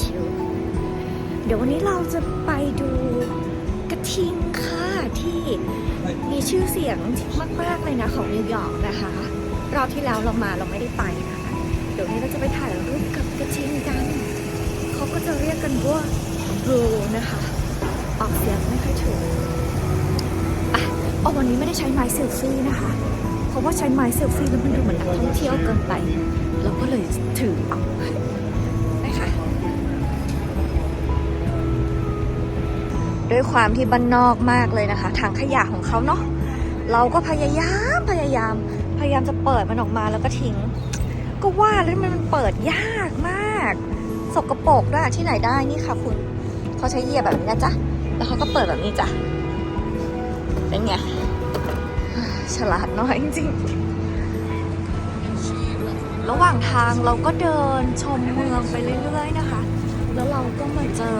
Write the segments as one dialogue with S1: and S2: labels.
S1: ชิวๆเดี๋ยววันนี้เราจะไปดูกระทิงค่ะที่มีชื่อเสียงมากๆเลยนะของนิวยอร์กนะคะรอบที่แล้วเรามาเราไม่ได้ไปนะคะเดี๋ยววันนี้เราจะไปถ่ายรูปกับกระทิงกันเขาก็จะเรียกกันว่าบลูนะคะออกเสียงไม่ค่อยถูกอะเอาวันนี้ไม่ได้ใช้ไม้เซลฟี่นะคะเพราะว่าใช้ไม้เซลฟี่แล้วมันดูเหมือนนักท่องเที่ยวเกินไปเราก็เลยถือเอา ด้วยความที่บ้านนอกมากเลยนะคะถังขยะของเขาเนาะเราก็พยายามพยายาม พยายามจะเปิดมันออกมาแล้วก็ทิ้ง ก็ว่าแล้วมันเปิดยากมาก สกปรกด้วยที่ไหนได้นี่ค่ะ คุณเขาใช้เหยียบแบบนี้นะจ๊ะแล้วเขาก็เปิดแบบนี้จ้ะเป็นไงฉลาดน้อยจริงๆระหว่างทางเราก็เดินชมเมืองไปเรื่อย ๆ นะคะ แล้วเราก็มาเจอ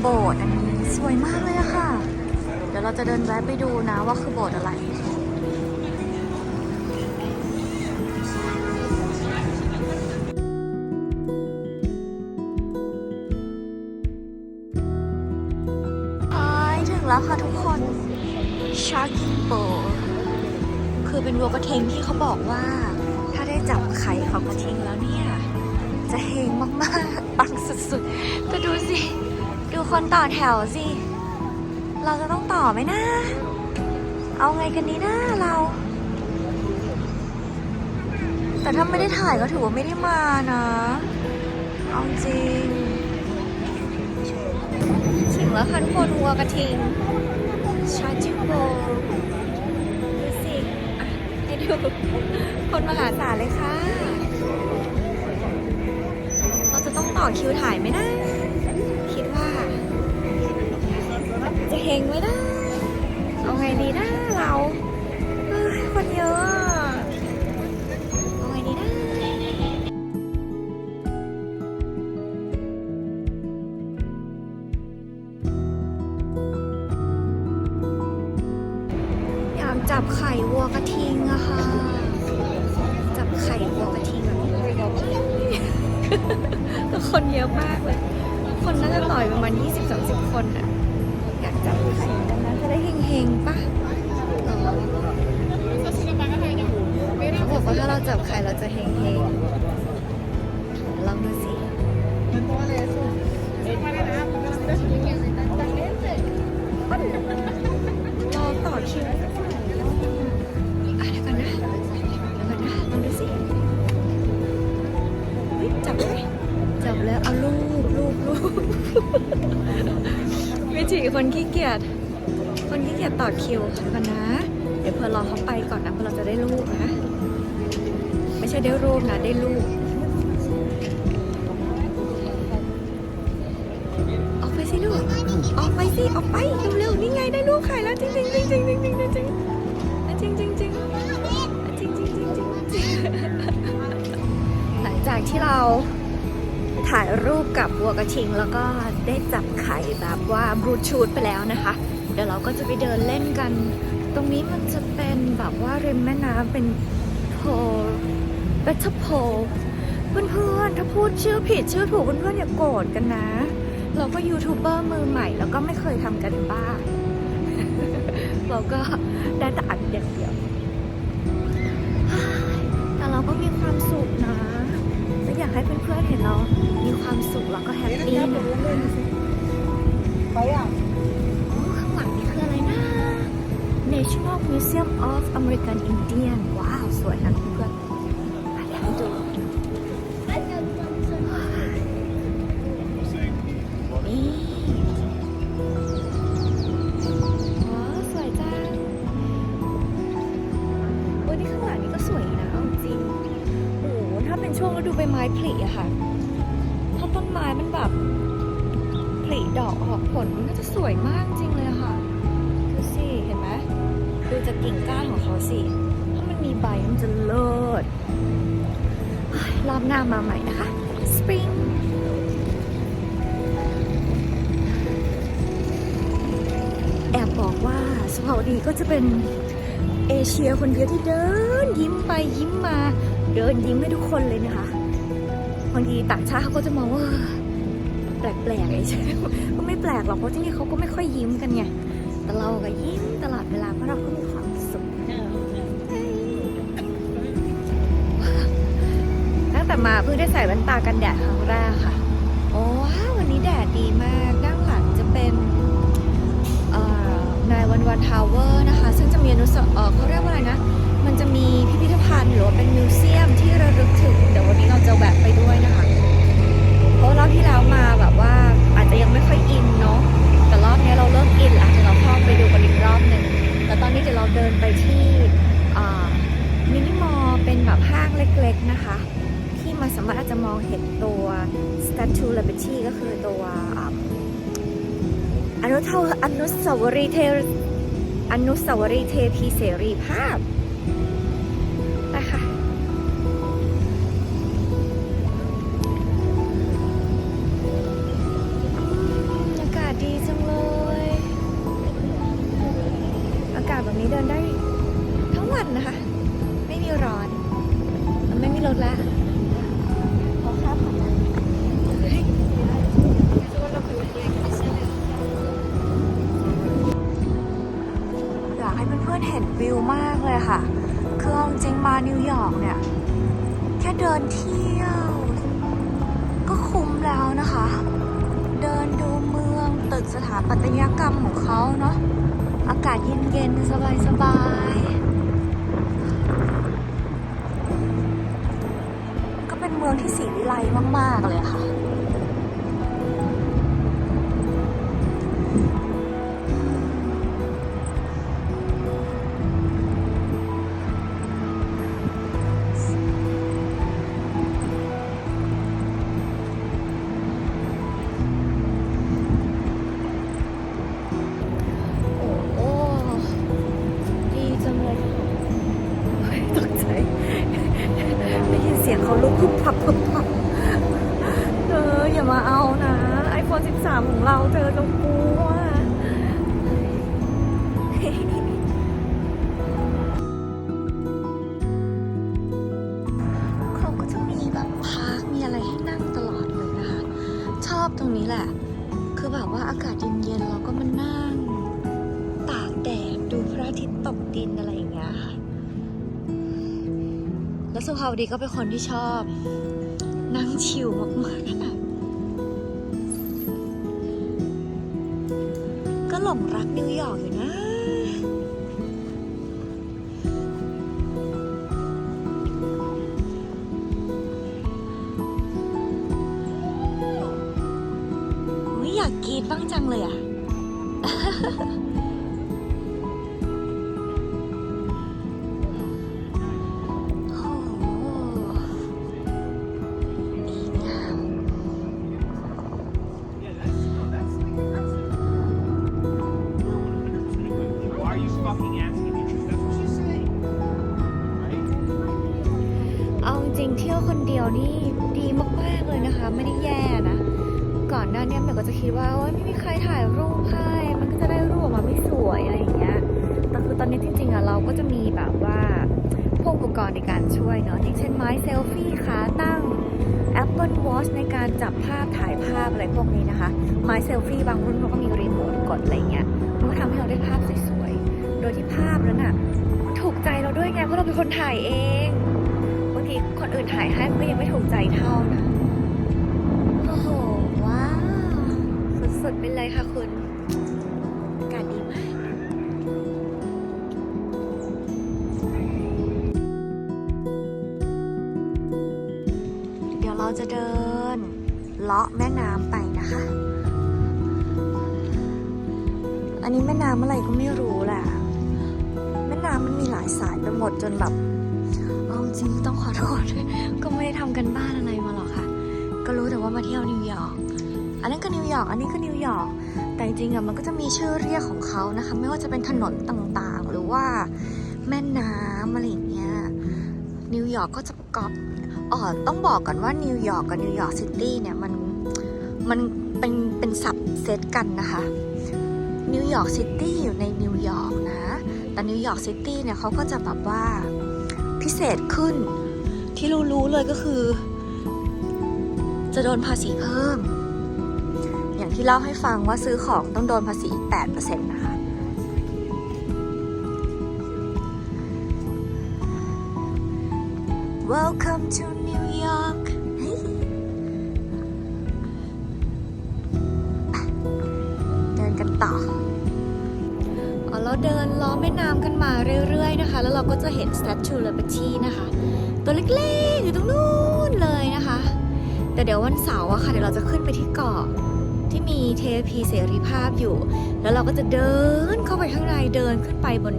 S1: โบสถ์อันนี้ สวยมากเลยอะค่ะ เดี๋ยวเราจะเดินแวะไปดูนะว่าคือโบสถ์อะไรถึงแล้วค่ะทุกคน Sharking b o w คือเป็นวัวกระเทงที่เขาบอกว่า ถ้าได้จับไข่ของกระทิงแล้วเนี่ย จะเฮงมากๆปังสุดๆก็ดูสิ ดูคนต่อแถวสิ เราจะต้องต่อไหมนะ เอาไงกันนี้นะเรา แต่ถ้าไม่ได้ถ่ายก็ถือว่าไม่ได้มานะ เอาจริง ถึงแล้วค่ะทุกคนวัวกระทิง ชาจิโบดูสิอะให้ดู คนมหาศาลเลยค่ะ เราจะต้องต่อคิวถ่ายไหมนะ ฮงไหมนะเอาไงดีนะเราคนเยอะเอาไงดีนะอยากจับไข่วัวกระทิงอะค่ะ จับไข่วัวกระทิงแบบนี้คนเยอะมากเลย คนน่าจะต่อยประมาณ 20-30 คนอะ จับไข่กันนะจะได้เฮงๆปะเขาบอกว่าถ้าเราจับไข่เราจะเฮงๆลองดูสิรอต่อคิวอะเดี๋ยวก่อนนะเดี๋ยวก่อนนะลองดูสิจับเลยจับแล้วเอาลูบลูบลูบ วิคนขี้เกียจ คนขี้เกียจต่อคิวเดี๋ยวก่อนนะ เดี๋ยวเพื่อรอเขาไปก่อนนะเพื่อเราจะได้รูปนะ ไม่ใช่ได้รูปนะ ได้รูปออกไปสิลูก ออกไปสิ ออกไปเร็วๆนี่ไงได้ลูกไข่แล้วจริงจริงจริงจริงจริงจริงจริงจริงจริงจริงจริงจริงจริงจริงจริงหลังจากที่เรา ถ่ายรูปกับวัวกระทิง แล้วก็ได้จับไข่แบบว่าบลูทูธไปแล้วนะคะ เดี๋ยวเราก็จะไปเดินเล่นกัน ตรงนี้มันจะเป็นแบบว่าริมแม่น้ำเป็นโพเบทโพเพื่อนๆถ้าพูดชื่อผิดชื่อถูกเพื่อนๆอย่าโกรธกันนะ เราก็ยูทูบเบอร์มือใหม่ แล้วก็ไม่เคยทำกันบ้างเราก็ได้แต่อัดอย่างเดียวแต่เราก็มีความสุข ให้เพื่อนๆเห็นเรา มีความสุขแล้วก็แฮปปี้นะโอ้ข้างหลังนี่คืออะไรนะ National Museum of American Indian ว้าว สวยนะเพื่ วยมากจริงเลยค่ะดูสิเห็นไหมดูจากกิ่งก้านของเขาสิถ้ามันมีใบมันจะเลิศรอบหน้ามาใหม่นะคะ spring แอบบอกว่าสภาวดีก็จะเป็นเอเชียคนเดียวที่เดินยิ้มไปยิ้มมา เดินยิ้มให้ทุกคนเลยนะคะบางทีต่างชาติเขาก็จะมองว่า แปลกๆไอ้ใช่ก็ไม่แปลกหรอกเพราะที่นี่เขาก็ไม่ค่อยยิ้มกันไงแต่เราก็ยิ้มตลอดเวลาเพราะเราก็มีความสุขตั้งแต่มาเพิ่งได้ใส่แว่นตากันแดดครั้งแรกค่ะ โอ้ว้าวันนี้แดดดีมากด้านหลังจะเป็นนายวันวันทาวเวอร์นะคะ ซึ่งจะมีอนุสเออเขาเรียกว่าอะไรนะ มันจะมีพิพิธภัณฑ์หรือว่าเป็นมิวเซียมที่ระลึกถึงเดี๋ยววันนี้เราจะแวะไปด้วยนะคะ เพราะรอบที่แล้วมาแบบว่าอาจจะยังไม่ค่อยอินเนาะแต่รอบนี้เราเริ่มอินแล้วเดี๋ยวเราเข้าไปดูกันอีกรอบหนึ่งแต่ตอนนี้เดี๋ยวเราเดินไปที่มินิมอลเป็นแบบห้างเล็กๆนะคะ ที่มันสามารถอาจจะมองเห็นตัว Statue Liberty ก็คือตัวอนุเทาอนุสาวรีย์เทอนุสาวรีย์เทพีเสรีภาพ มาก ๆ เลยค่ะาวดีก็เป็นคนที่ชอบ นั่งชิลมากๆก็หลงรักนิวยอร์กอยู่นะอยอยากกรีดบ้างจังเลยอะ แบบว่าพวกอุปกรณ์ในการช่วยเนาะอย่างเช่นไม้เซลฟี่ขาตั้ง Apple Watch ในการจับภาพถ่ายภาพอะไรพวกนี้นะคะ ไม้เซลฟี่บางรุ่นเขาก็มีรีโมทกดอะไรเงี้ยมันก็ทำให้เราได้ภาพสวยๆ โดยที่ภาพนั้นน่ะถูกใจเราด้วยไงเพราะเราเป็นคนถ่ายเองบางทีคนอื่นถ่ายให้มันก็ยังไม่ถูกใจเท่านะโอ้โหว้าวสุดๆไปเลยค่ะคุณ เดินเลาะแม่น้ำไปนะคะ อันนี้แม่น้ำอะไรก็ไม่รู้แหละ แม่น้ำมันมีหลายสายไปหมดจนแบบเอาจริงต้องขอโทษก็ไม่ได้ทำกันบ้านอะไรมาหรอกค่ะ ก็รู้แต่ว่ามาเที่ยวนิวยอร์ก อันนั้นก็นิวยอร์ก อันนี้ก็นิวยอร์ก แต่จริงอะมันก็จะมีชื่อเรียกของเขานะคะ ไม่ว่าจะเป็นถนนต่างๆ หรือว่าแม่น้ำอะไรอย่างเงี้ย นิวยอร์กก็จะกอบอ๋อต้องบอกก่อนว่านิวยอร์กกับนิวยอร์กซิตี้เนี่ยมันมันเป็นเป็นสับเซตกันนะคะนิวยอร์กซิตี้อยู่ในนิวยอร์กนะ แต่นิวยอร์กซิตี้เนี่ยเขาก็จะแบบว่าพิเศษขึ้น ที่รู้รู้ๆเลยก็คือ จะโดนภาษีเพิ่ม อย่างที่เล่าให้ฟังว่าซื้อของต้องโดนภาษี 8%นะ Welcome to New York เดินกันต่ออเราเดินล้อแม่น้ำกันมาเรื่อยๆนะคะ แล้วเราก็จะเห็น Statue Liberty นะคะ ตัวเล็กๆ อยู่ตรงนู้นเลยนะคะ แต่เดี๋ยววันเสาร์อะค่ะ เดี๋ยวเราจะขึ้นไปที่เกาะที่มีเทพีเสรีภาพอยู่ แล้วเราก็จะเดินเข้าไปข้างใน เดินขึ้นไปบน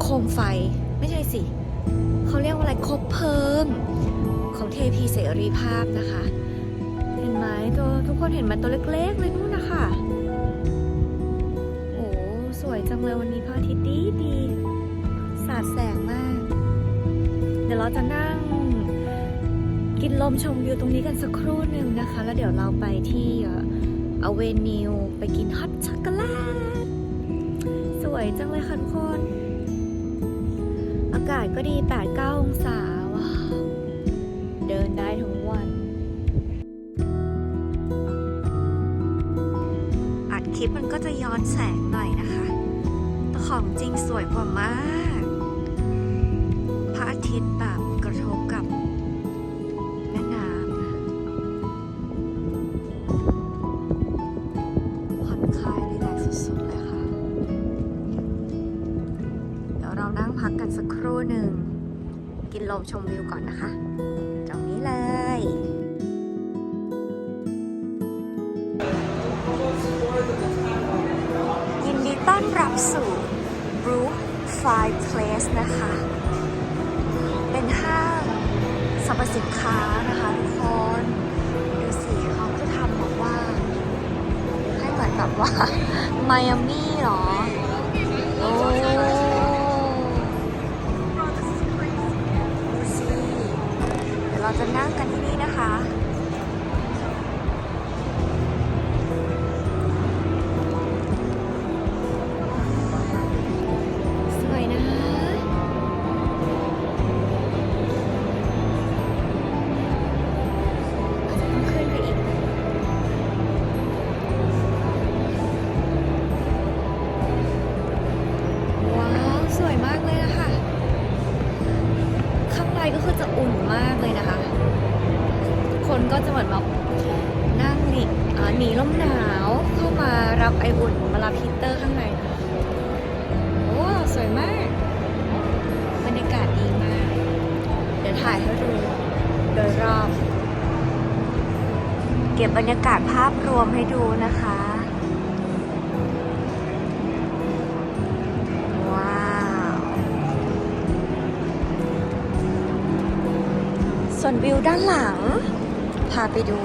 S1: โคมไฟ ไม่ใช่สิ เขาเรียกว่าอะไรคบเพลิงของเทพีเสรีภาพนะคะ เห็นไหมตัวทุกคนเห็นมันตัวเล็กๆเลยนู่นนะคะโอ้สวยจังเลยวันนี้พระอาทิตย์ดีดีสาดแสงมาก เดี๋ยวเราจะนั่งกินลมชมวิวตรงนี้กันสักครู่หนึ่งนะคะ แล้วเดี๋ยวเราไปที่อเวนิวไปกินฮอตช็อกโกแลตสวยจังเลยค่ะทุกคนากาศก็ดี 8-9 องศาว้าวเดินได้ทั้งวัน อัดคลิปมันก็จะย้อนแสงหน่อยนะคะแต่ของจริงสวยกว่ามาก พระอาทิตย์แบบกระทบ ลมชมวิวก่อนนะคะ ตรงนี้เลยยินดีต้อนรับสู่ Brook Five Place นะคะ เป็นห้างสรรพสินค้านะคะทุกคนดูสิเขาจะทำแบบว่า ให้เหมือนแบบว่าไมอามี่หรอ จะนั่งกันที่นี่นะคะ ก็จะเหมือนแบบนั่งหนีหนีลมหนาวเข้ามารับไออุ่นมารับฮีตเตอร์ข้างในโอ้สวยมากบรรยากาศดีมาก เดี๋ยวถ่ายให้ดูโดยรอบ เก็บบรรยากาศภาพรวมให้ดูนะคะว้าวส่วนวิวด้านหลัง พาไปดู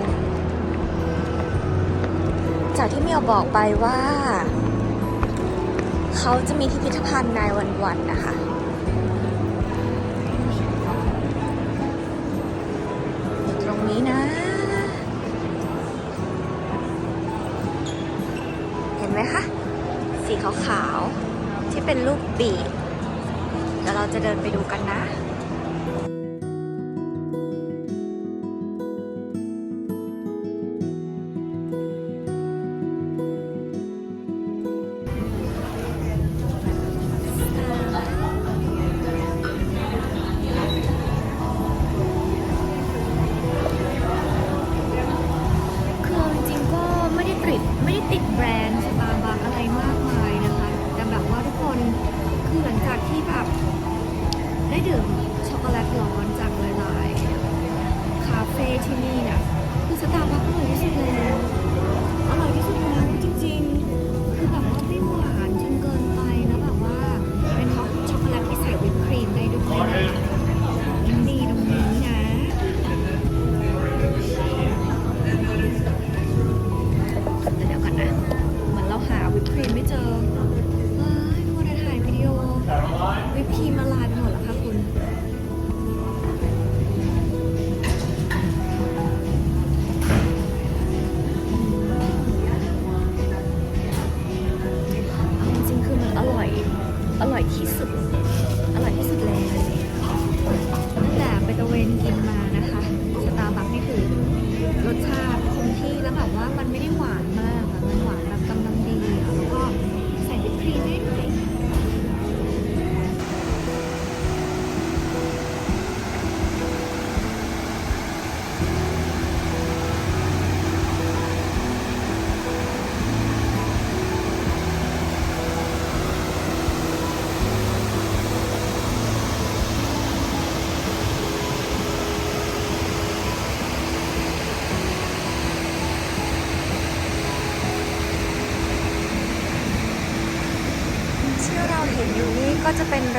S1: จากที่เมียวบอกไปว่า เขาจะมีพิพิธภัณฑ์นายวันๆนะคะ ตรงนี้นะ เห็นไหมคะ สีขาวๆที่เป็นรูปปีกเดี๋ยวเราจะเดินไปดูกันนะ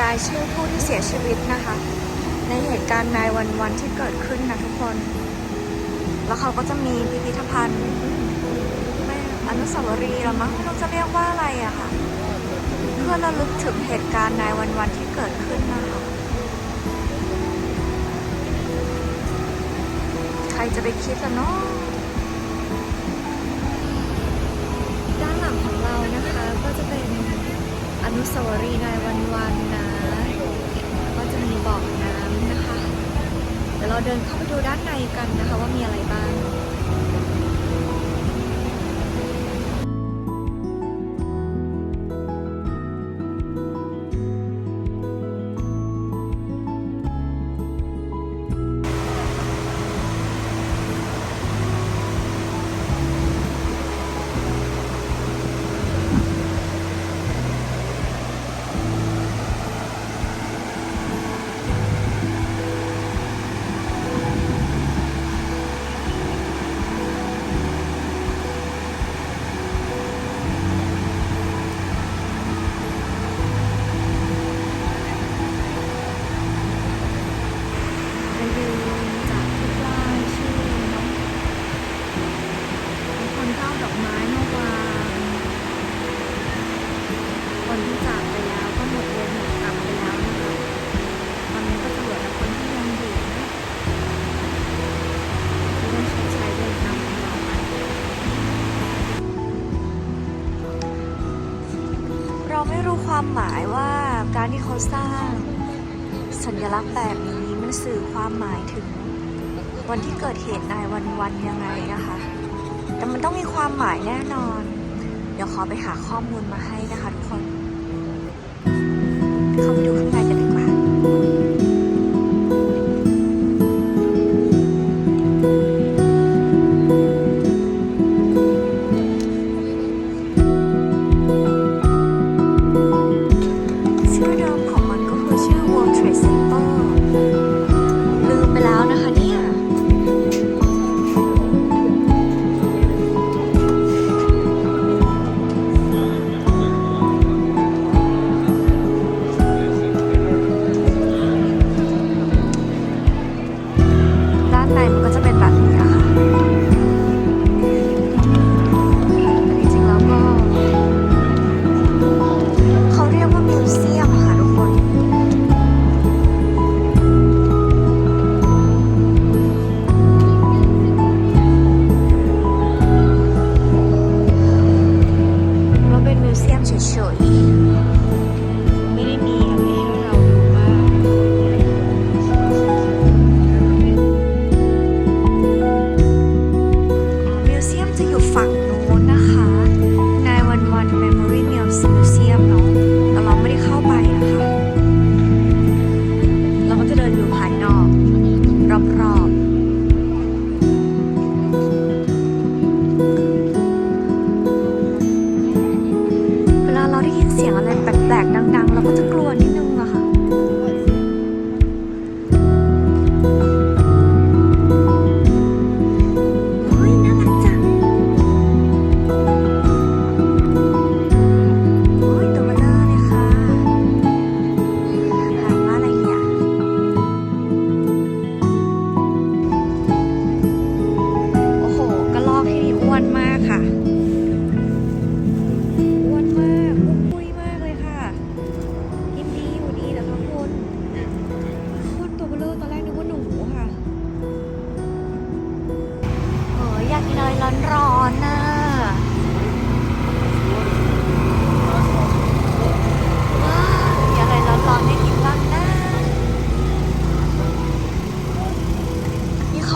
S1: ายชื่อผู้ที่เสียชีวิตนะคะ ในเหตุการณ์นายวันวันที่เกิดขึ้นนะทุกคน แล้วเขาก็จะมีพิพิธภัณฑ์อนุสาวรีย์หรอมั้งไม่รู้จะเรียกว่าอะไรอะค่ะ เพื่อระลึกถึงเหตุการณ์นายวันวันที่เกิดขึ้นนะคะ ใครจะไปคิดอะเนาะ ด้านหลังของเรานะคะก็จะเป็นอ นุสาวรีย์นายวันวันนะ ก็จะมีบ่อน้ำนะคะ เดี๋ยวเราเดินเข้าไปดูด้านในกันนะคะว่ามีอะไรบ้าง เราไม่รู้ความหมายว่าการที่เขาสร้าง สัญลักษณ์แบบนี้มันสื่อความหมายถึง วันที่เกิดเหตุนายวันวันยังไงนะคะ แต่มันต้องมีความหมายแน่นอน เดี๋ยวขอไปหาข้อมูลมาให้นะคะทุกคนเข้าไปดู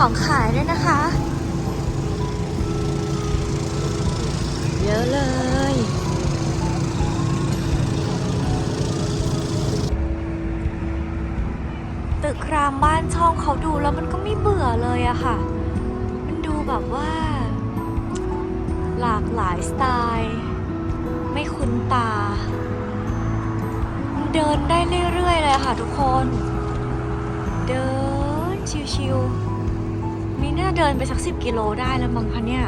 S1: ของขายด้วยนะคะ เยอะเลย ตึกรามบ้านช่องเขาดูแล้วมันก็ไม่เบื่อเลยอะค่ะ มันดูแบบว่า หลากหลายสไตล์ ไม่คุ้นตา เดินได้เรื่อยๆเลยค่ะทุกคน เดินชิวๆ มีน่าเดินไปสักสิบกิโลได้แล้วมั้งคะเนี่ย